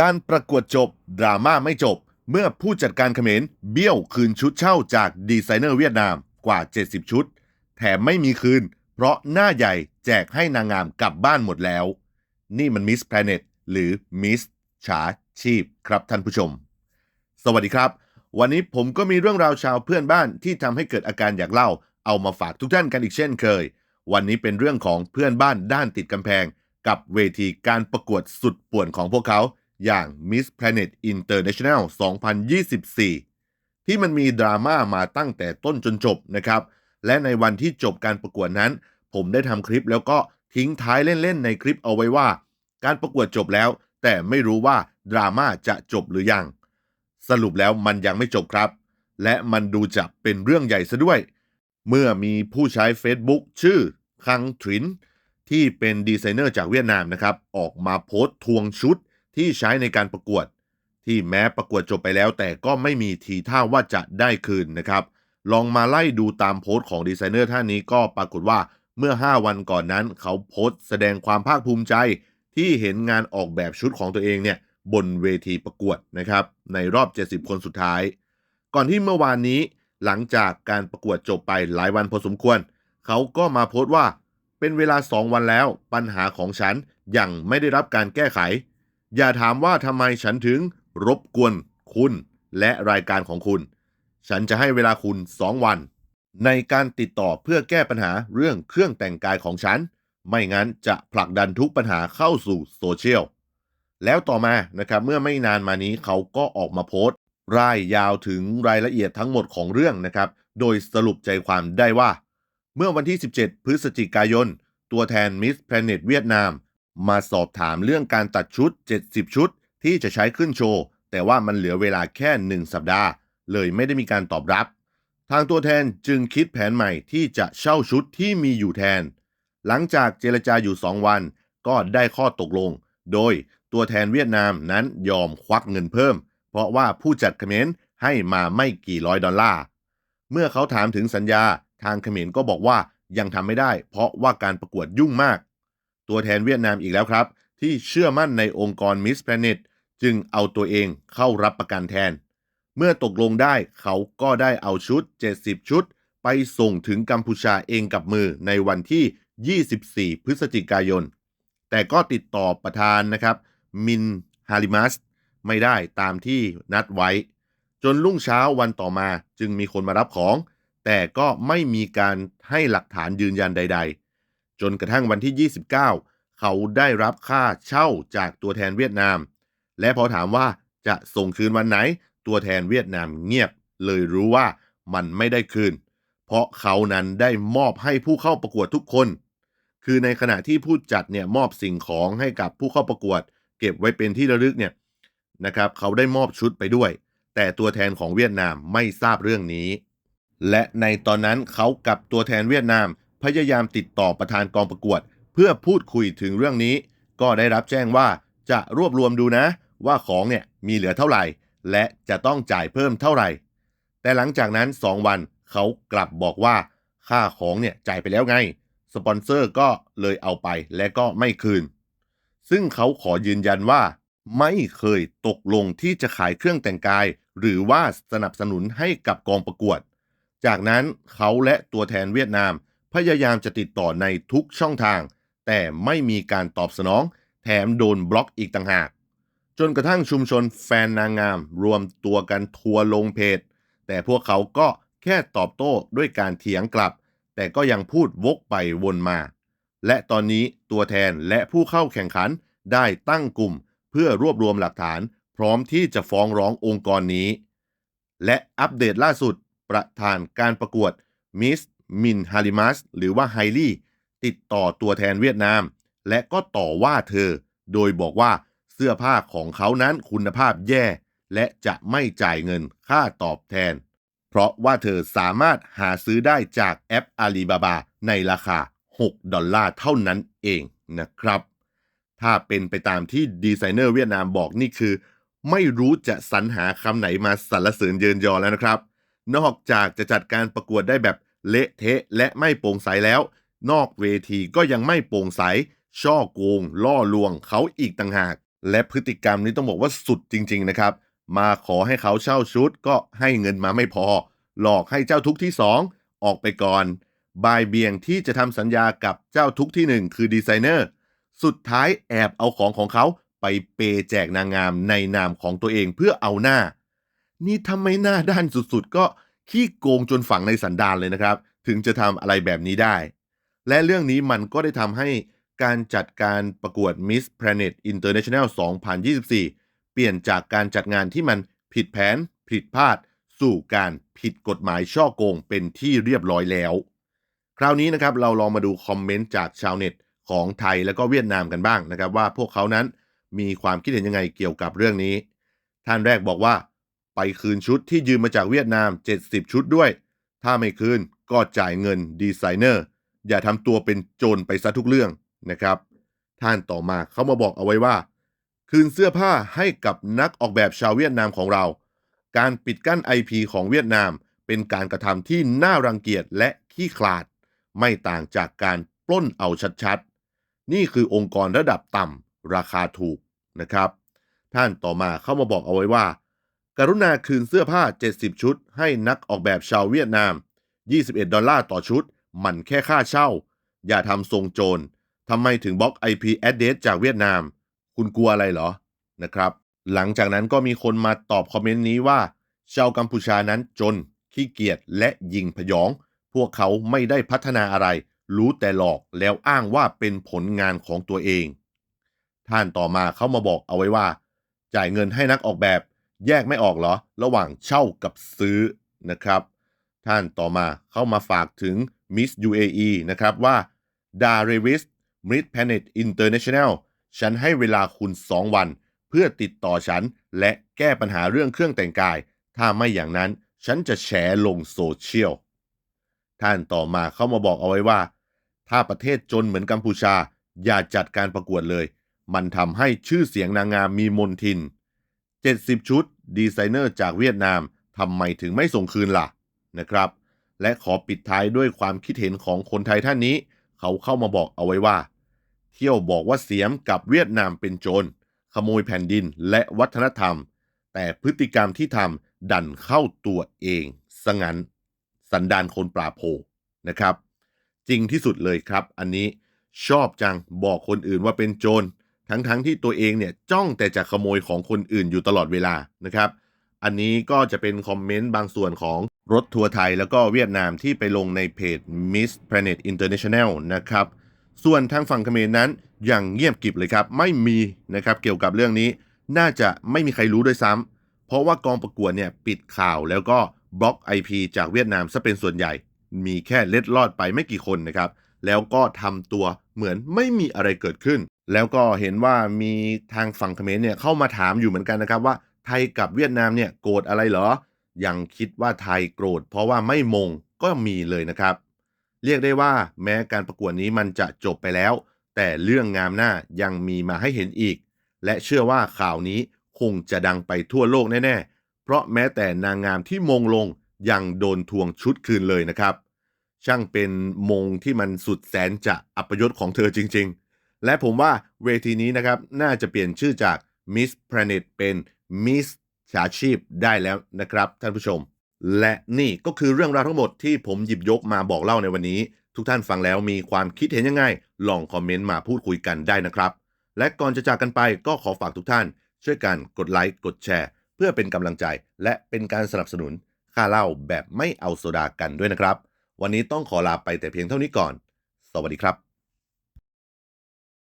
การประกวดจบ ดราม่าไม่จบ เมื่อผู้จัดการเขมรเบี้ยวคืนชุดเช่าจากดีไซเนอร์เวียดนามกว่า 70 ชุด แถมไม่มีคืน เพราะหน้าใหญ่แจกให้นางงามกลับบ้านหมดแล้ว นี่มันมิสแพลเน็ตหรือมิสฉาชีพครับท่านผู้ชม สวัสดีครับ วันนี้ผมก็มีเรื่องราวชาวเพื่อนบ้านที่ทำให้เกิดอาการอยากเล่า เอามาฝากทุกท่านกันอีกเช่นเคย วันนี้เป็นเรื่องของเพื่อนบ้านด้านติดกำแพง กับเวทีการประกวดสุดป่วนของพวกเขา อย่าง Miss Planet International 2024 ที่มันมีดราม่ามาตั้งแต่ต้นจนจบนะครับ และในวันที่จบการประกวดนั้น ผมได้ทำคลิปแล้วก็ทิ้งท้ายเล่นๆ ในคลิปเอาไว้ว่า การประกวดจบแล้ว แต่ไม่รู้ว่าดราม่าจะจบหรือยัง สรุปแล้วมันยังไม่จบครับ และมันดูจะเป็นเรื่องใหญ่ซะด้วย เมื่อมีผู้ใช้ Facebook ชื่อคังทรินที่เป็นดีไซเนอร์จากเวียดนามนะครับ ออกมาโพสต์ทวงชุด ที่ใช้ในการประกวด ที่แม้ประกวดจบไปแล้ว แต่ก็ไม่มีทีท่าว่าจะได้คืนนะครับ ลองมาไล่ดูตามโพสต์ของดีไซเนอร์ท่านนี้ก็ปรากฏว่าเมื่อ 5 วันก่อนนั้น เขาโพสต์แสดงความภาคภูมิใจ ที่เห็นงานออกแบบชุดของตัวเองเนี่ยบนเวทีประกวดนะครับ ในรอบ 70 คนสุดท้าย ก่อนที่เมื่อวานนี้หลังจากการประกวดจบไปหลายวันพอสมควร เขาก็มาโพสต์ว่า เป็นเวลา 2 วันแล้ว ปัญหาของฉันยังไม่ได้รับการแก้ไข อย่าถามว่าทำไมฉันถึงรบกวนคุณและรายการของคุณ ฉันจะให้เวลาคุณ 2 วัน ในการติดต่อเพื่อแก้ปัญหาเรื่องเครื่องแต่งกายของฉัน ไม่งั้นจะผลักดันทุกปัญหาเข้าสู่โซเชียล แล้วต่อมานะครับเมื่อไม่นานมานี้เขาก็ออกมาโพสต์ร่ายยาวถึงรายละเอียดทั้งหมดของเรื่องนะครับ โดยสรุปใจความได้ว่า เมื่อวันที่ 17 พฤศจิกายน ตัวแทน Miss Planet เวียดนาม มาสอบถามเรื่องการตัดชุด 70 ชุด ที่จะใช้ขึ้นโชว์ แต่ว่ามันเหลือเวลาแค่ 1 สัปดาห์ เลยไม่ได้มีการตอบรับ ทางตัวแทนจึงคิดแผนใหม่ที่จะเช่าชุดที่มีอยู่แทน หลังจากเจรจาอยู่ 2 วัน ก็ได้ข้อตกลง โดยตัวแทนเวียดนามนั้นยอมควักเงินเพิ่ม เพราะว่าผู้จัดเขมรให้มาไม่กี่ร้อยดอลลาร์ เมื่อเขาถามถึงสัญญาทางเขมรก็บอกว่ายังทำไม่ได้ เพราะว่าการประกวดยุ่งมาก ตัวแทนเวียดนามอีกแล้วครับ ที่เชื่อมั่นในองค์กร Miss Planet จึงเอาตัวเองเข้ารับประกันแทน เมื่อตกลงได้เขาก็ได้เอาชุด 70 ชุด ไปส่งถึงกัมพูชาเองกับมือในวันที่ 24 พฤศจิกายน แต่ก็ติดต่อประธานนะครับ มินฮาริมัส ไม่ได้ตามที่นัดไว้ จนรุ่งเช้าวันต่อมาจึงมีคนมารับของ แต่ก็ไม่มีการให้หลักฐานยืนยันใด ๆ จนกระทั่งวันที่ 29 เขาได้รับค่าเช่าจากตัวแทนเวียดนาม และพอถามว่าจะส่งคืนวันไหน ตัวแทนเวียดนามเงียบ เลยรู้ว่ามันไม่ได้คืน เพราะเขานั้นได้มอบให้ผู้เข้าประกวดทุกคน คือในขณะที่ผู้จัดเนี่ยมอบสิ่งของให้กับผู้เข้าประกวด เก็บไว้เป็นที่ระลึกเนี่ยนะครับเขาได้มอบชุดไปด้วย แต่ตัวแทนของเวียดนามไม่ทราบเรื่องนี้ และในตอนนั้นเขากับตัวแทนเวียดนาม พยายามติดต่อประธานกองประกวด เพื่อพูดคุยถึงเรื่องนี้ ก็ได้รับแจ้งว่าจะรวบรวมดูนะ ว่าของเนี่ยมีเหลือเท่าไหร่ และจะต้องจ่ายเพิ่มเท่าไหร่ แต่หลังจากนั้น 2 วันเขากลับบอกว่า ค่าของเนี่ยจ่ายไปแล้วไง สปอนเซอร์ก็เลยเอาไปและก็ไม่คืน ซึ่งเขาขอยืนยันว่า ไม่เคยตกลงที่จะขายเครื่องแต่งกาย หรือว่าสนับสนุนให้กับกองประกวด จากนั้นเขาและตัวแทนเวียดนาม พยายามจะติดต่อในทุกช่องทาง แต่ไม่มีการตอบสนอง แถมโดนบล็อกอีกต่างหาก จนกระทั่งชุมชนแฟนนางงาม รวมตัวกันทัวร์ลงเพจ แต่พวกเขาก็แค่ตอบโต้ด้วยการเถียงกลับ แต่ก็ยังพูดวกไปวนมา และตอนนี้ตัวแทนและผู้เข้าแข่งขันได้ตั้งกลุ่ม เพื่อรวบรวมหลักฐาน พร้อมที่จะฟ้องร้ององค์กรนี้ และอัปเดตล่าสุดประธานการประกวดมิส มินฮาริมัสหรือว่าไฮลี่ ติดต่อตัวแทนเวียดนาม และก็ต่อว่าเธอ โดยบอกว่าเสื้อผ้าของเขานั้นคุณภาพแย่ และจะไม่จ่ายเงินค่าตอบแทน เพราะว่าเธอสามารถหาซื้อได้จากแอปอาลีบาบาในราคา 6 ดอลลาร์เท่านั้นเองนะครับ ถ้าเป็นไปตามที่ดีไซเนอร์เวียดนามบอกนี่คือ ไม่รู้จะสรรหาคำไหนมาสรรเสริญเยินยอแล้วนะครับ นอกจากจะจัดการประกวดได้แบบ เละเทะและไม่โปร่งใสแล้ว นอกเวทีก็ยังไม่โปร่งใส ช่อโกง ล่อลวงเขาอีกต่างหาก และพฤติกรรมนี้ต้องบอกว่าสุดจริง ๆ นะครับ มาขอให้เขาเช่าชุดก็ให้เงินมาไม่พอ หลอกให้เจ้าทุกที่ 2 ออกไปก่อนบายเบียงที่จะทำสัญญากับเจ้าทุกที่ 1 คือดีไซเนอร์ สุดท้ายแอบเอาของของเขาไปเปแจกนางงามในนามของตัวเองเพื่อเอาหน้า นี่ทำไมหน้าด้านสุดๆก็ ขี้โกงจนฝังในสันดานเลยนะครับ ถึงจะทำอะไรแบบนี้ได้ และเรื่องนี้มันก็ได้ทำให้การจัดการประกวด Miss Planet International 2024 เปลี่ยนจากการจัดงานที่มันผิดแผน ผิดพลาด สู่การผิดกฎหมายช่อโกงเป็นที่เรียบร้อยแล้ว คราวนี้นะครับเราลองมาดูคอมเมนต์จากชาวเน็ตของไทยและก็เวียดนามกันบ้างนะครับ ว่าพวกเขานั้นมีความคิดเห็นยังไงเกี่ยวกับเรื่องนี้ ท่านแรกบอกว่า ไปคืนชุดที่ยืมมาจากเวียดนาม 70 ชุดด้วย ถ้าไม่คืนก็จ่ายเงินดีไซเนอร์ อย่าทำตัวเป็นโจรไปซะทุกเรื่องนะครับ ท่านต่อมาเขามาบอกเอาไว้ว่า คืนเสื้อผ้าให้กับนักออกแบบชาวเวียดนามของเรา การปิดกั้น IP ของเวียดนาม เป็นการกระทำที่น่ารังเกียจและขี้ขลาด ไม่ต่างจากการปล้นเอาชัดๆ นี่คือองค์กรระดับต่ำราคาถูกนะครับ ท่านต่อมาเข้ามาบอกเอาไว้ว่า กรุณาคืนเสื้อผ้า 70 ชุด ให้นักออกแบบชาวเวียดนาม 21 ดอลลาร์ต่อชุด มันแค่ค่าเช่า อย่าทำทรงโจรทำไมถึงบล็อก IP address จากเวียดนาม คุณกลัวอะไรเหรอ นะครับ หลังจากนั้นก็มีคนมาตอบคอมเมนต์นี้ว่า ชาวกัมพูชานั้นจน ขี้เกียจ และยิงพยอง พวกเขาไม่ได้พัฒนาอะไร รู้แต่หลอก แล้วอ้างว่าเป็นผลงานของตัวเอง ท่านต่อมาเขามาบอกเอาไว้ว่า จ่ายเงินให้นักออกแบบ แยกไม่ออกเหรอ ระหว่างเช่ากับซื้อนะครับ ท่านต่อมาเข้ามาฝากถึง Miss UAE นะครับว่าดาเรวิส Miss Planet International ฉันให้เวลาคุณ 2 วัน เพื่อติดต่อฉันและแก้ปัญหาเรื่องเครื่องแต่งกาย ถ้าไม่อย่างนั้นฉันจะแฉลงโซเชียล ท่านต่อมาเข้ามาบอกเอาไว้ว่า ถ้าประเทศจนเหมือนกัมพูชา อย่าจัดการประกวดเลย มันทำให้ชื่อเสียงนางงามมีมนทิน 70 ชุด ดีไซเนอร์จากเวียดนามทำไมถึงไม่ส่งคืนล่ะนะครับ และขอปิดท้ายด้วยความคิดเห็นของคนไทยท่านนี้ เขาเข้ามาบอกเอาไว้ว่า เที่ยวบอกว่าเสียมกับเวียดนามเป็นโจรขโมยแผ่นดินและวัฒนธรรม แต่พฤติกรรมที่ทำดันเข้าตัวเองสงั้นสันดานคนปราโภนะครับ จริงที่สุดเลยครับ อันนี้ชอบจังบอกคนอื่นว่าเป็นโจร ทั้งๆทที่ตัวเองเนี่ยจ้องแต่จะขโมยของคนอื่นอยู่ตลอดเวลานะครับ อันนี้ก็จะเป็นคอมเมนต์บางส่วนของรถทัวร์ไทยแล้วก็เวียดนามที่ไปลงในเพจ Miss Planet International นะครับ ส่วนทางฝั่งเขมรนั้นยังเงียบกิบเลยครับ ไม่มีนะครับเกี่ยวกับเรื่องนี้ น่าจะไม่มีใครรู้ด้วยซ้ำเพราะว่ากองประกวดเนี่ยปิดข่าวแล้วก็บล็อก IP จากเวียดนามซะเป็นส่วนใหญ่ มีแค่เล็ดลอดไปไม่กี่คนนะครับ แล้วก็ทำตัวเหมือนไม่มีอะไรเกิดขึ้น แล้วก็เห็นว่ามีทางฝั่งเขมรเนี่ยเข้ามาถามอยู่เหมือนกันนะครับว่าไทยกับเวียดนามเนี่ยโกรธอะไรเหรอ ยังคิดว่าไทยโกรธเพราะว่าไม่มงก็มีเลยนะครับ เรียกได้ว่าแม้การประกวดนี้มันจะจบไปแล้ว แต่เรื่องงามหน้ายังมีมาให้เห็นอีก และเชื่อว่าข่าวนี้คงจะดังไปทั่วโลกแน่ๆ เพราะแม้แต่นางงามที่มงลงยังโดนทวงชุดคืนเลยนะครับ ช่างเป็นมงที่มันสุดแสนจะอัปยศของเธอจริง ๆ และผมว่าเวทีนี้นะครับ น่าจะเปลี่ยนชื่อจาก Miss Planet เป็น Miss ฉาชีพได้แล้วนะครับท่านผู้ชม และนี่ก็คือเรื่องราวทั้งหมดที่ผมหยิบยกมาบอกเล่าในวันนี้ ทุกท่านฟังแล้วมีความคิดเห็นยังไง ลองคอมเมนต์มาพูดคุยกันได้นะครับ และก่อนจะจากกันไปก็ขอฝากทุกท่าน ช่วยกันกดไลค์กดแชร์ เพื่อเป็นกำลังใจ และเป็นการสนับสนุนค่าเล่าแบบไม่เอาโซดากันด้วยนะครับ วันนี้ต้องขอลาไปแต่เพียงเท่านี้ก่อน สวัสดีครับ